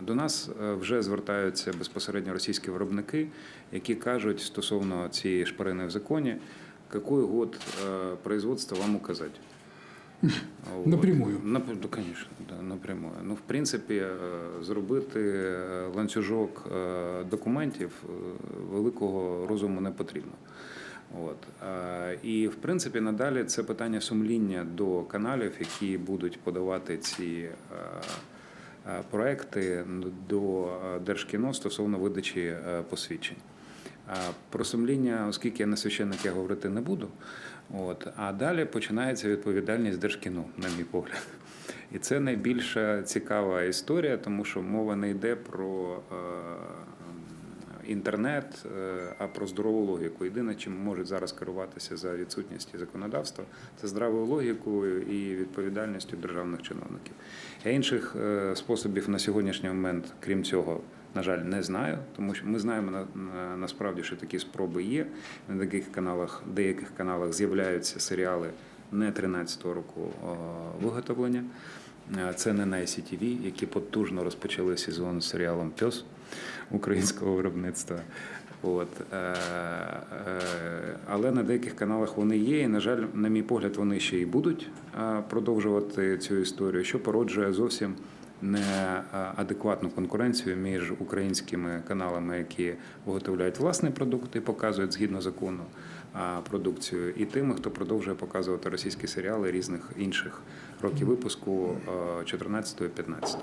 До нас е, вже звертаються безпосередньо російські виробники, які кажуть стосовно цієї шпарини в законі, який год е, производства вам указати. Вот. Напрямую. Нап... Конечно, да, напрямую. Ну, в принципі, е, зробити ланцюжок документів великого розуму не потрібно. От. І, в принципі, надалі це питання сумління до каналів, які будуть подавати ці проекти до е, Держкіно стосовно видачі е, посвідчень. Про сумління, оскільки я не священник, я говорити не буду. От. А далі починається відповідальність Держкіно, на мій погляд. І це найбільша цікава історія, тому що мова не йде про е, інтернет, е, а про здорову логіку. Єдине, чим можуть зараз керуватися за відсутністю законодавства, це здравою логікою і відповідальністю державних чиновників. Я інших е, способів на сьогоднішній момент, крім цього, на жаль, не знаю, тому що ми знаємо на, на, насправді, що такі спроби є. На таких каналах, деяких каналах з'являються серіали не 13-го року виготовлення. Е, Це не на ICTV, які потужно розпочали сезон з серіалом Пьос українського виробництва. От, е, е, але на деяких каналах вони є, і, на жаль, на мій погляд, вони ще й будуть продовжувати цю історію, що породжує зовсім неадекватну конкуренцію між українськими каналами, які виготовляють власний продукт і показують згідно закону продукцію, і тими, хто продовжує показувати російські серіали різних інших років випуску 14-15.